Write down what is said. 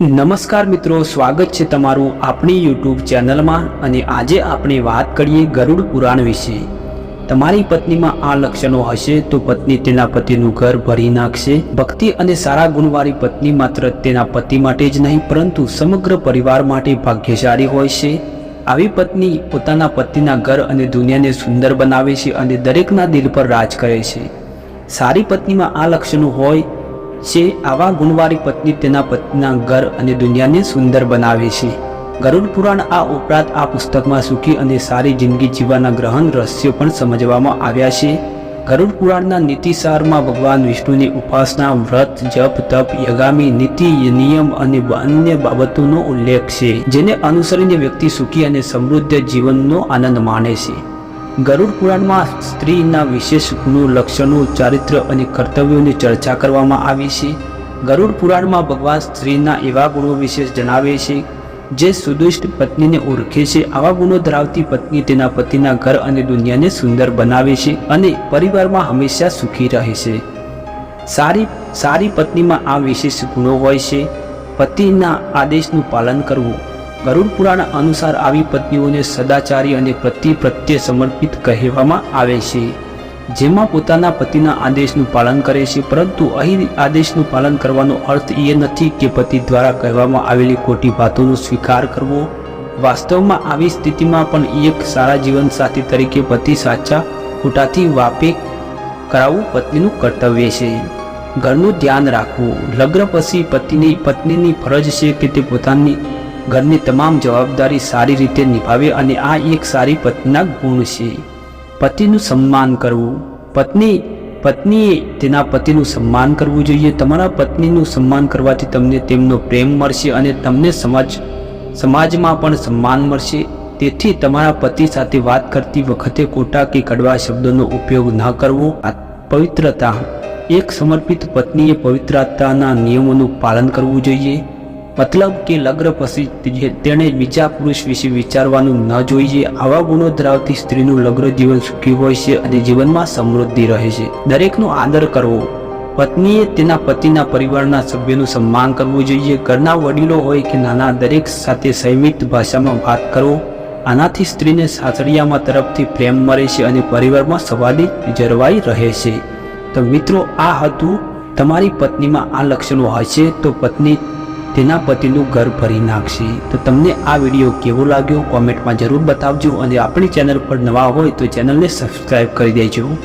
નમસ્કાર મિત્રો, સ્વાગત છે તમારું આપણી યુટ્યુબ ચેનલમાં અને આજે આપણે વાત કરીએ ગરુડ પુરાણ વિશે. તમારી પત્નીમાં આ લક્ષણો હશે તો પત્ની તેના પતિનું ઘર ભરી નાખશે. ભક્તિ અને સારા ગુણવાળી પત્ની માત્ર તેના પતિ માટે જ નહીં, પરંતુ સમગ્ર પરિવાર માટે ભાગ્યશાળી હોય છે. આવી પત્ની પોતાના પતિના ઘર અને દુનિયાને સુંદર બનાવે છે અને દરેકના દિલ પર રાજ કરે છે. સારી પત્નીમાં આ લક્ષણો હોય છે આવા ગુણવાળી પત્ની તેના પતિના ઘર અને દુનિયાને સુંદર બનાવે છે. ગરુડ પુરાણ આ ઉપરાંત આ પુસ્તકમાં સુખી અને સારી જિંદગી જીવવાના ગ્રહણ રહસ્યો પણ સમજવામાં આવ્યા છે. ગરુડ પુરાણના નીતિસારમાં ભગવાન વિષ્ણુની ઉપાસના, વ્રત, જપ, તપ, યગામી, નીતિ, નિયમ અને અન્ય બાબતોનો ઉલ્લેખ છે, જેને અનુસરીને વ્યક્તિ સુખી અને સમૃદ્ધ જીવનનો આનંદ માણે છે. ગરુડ પુરાણમાં સ્ત્રીના વિશેષ ગુણો, લક્ષણો, ચારિત્ર અને કર્તવ્યોની ચર્ચા કરવામાં આવી છે. ગરુડ પુરાણમાં ભગવાન સ્ત્રીના એવા ગુણો વિશે જણાવે છે, જે સુદુષ્ટ પત્નીને ઓળખે છે. આવા ગુણો ધરાવતી પત્ની તેના પતિના ઘર અને દુનિયાને સુંદર બનાવે છે અને પરિવારમાં હંમેશા સુખી રહે છે. સારી સારી પત્નીમાં આ વિશેષ ગુણો હોય છે. પતિના આદેશનું પાલન કરવું. ગરુડ પુરાણ અનુસાર આવી પત્નીઓને સદાચારી અને પતિ પ્રત્યે સમર્પિત કહેવામાં આવે છે, જેમાં પોતાના પતિના આદેશનું પાલન કરે છે, પરંતુ અહીં આદેશનું પાલન કરવાનો અર્થ એ નથી કે પતિ દ્વારા કહેવામાં આવેલી ખોટી વાતોનો સ્વીકાર કરવો. વાસ્તવમાં આવી સ્થિતિમાં પણ એક સારા જીવનસાથી તરીકે પતિ સાચા ખોટાથી વાપે કરાવવું પત્નીનું કર્તવ્ય છે. ઘરનું ધ્યાન રાખવું. લગ્ન પછી પતિની, પત્નીની ફરજ છે કે તે પોતાની ઘરની તમામ જવાબદારી સારી રીતે નિભાવે અને આ એક સારી પત્નીના ગુણ છે. પતિનું સન્માન કરવું. પત્ની, પત્નીએ તેના પતિનું સન્માન કરવું જોઈએ. તમારા પત્નીનું સન્માન કરવાથી તમને તેમનો પ્રેમ મળશે અને તમને સમાજ, સમાજમાં પણ સન્માન મળશે. તેથી તમારા પતિ સાથે વાત કરતી વખતે ખોટા કે કડવા શબ્દોનો ઉપયોગ ન કરવો. પવિત્રતા. એક સમર્પિત પત્નીએ પવિત્રતાના નિયમોનું પાલન કરવું જોઈએ. મતલબ કે લગ્ન પછી તેણે બીજા પુરુષ વિશે વિચારવાનું ન જોઈએ, આવા ગુણો ધરાવતી સ્ત્રીનું લગ્ન જીવન સુખી હોય છે અને જીવનમાં સમૃદ્ધિ રહે છે. દરેકનો આદર કરવો. પત્નીએ તેના પતિના પરિવારના સભ્યનું સન્માન કરવું જોઈએ. ઘરના વડીલો હોય કે નાના, દરેક સાથે સંયમિત ભાષામાં વાત કરો આનાથી સ્ત્રીને સાસરિયામાં તરફથી પ્રેમ મળે છે અને પરિવારમાં સવાદી જળવાઈ રહે છે. તો મિત્રો, આ હતું તમારી પત્નીમાં આ લક્ષણો હશે? તો પત્ની તેના પતિનું ઘર ભરી નાખશે. તો તમને આ વીડિયો કેવો લાગ્યો? કોમેન્ટમાં જરૂર બતાવજો અને આપણી ચેનલ પર નવા હોય તો ચેનલને સબસ્ક્રાઈબ કરી દેજો.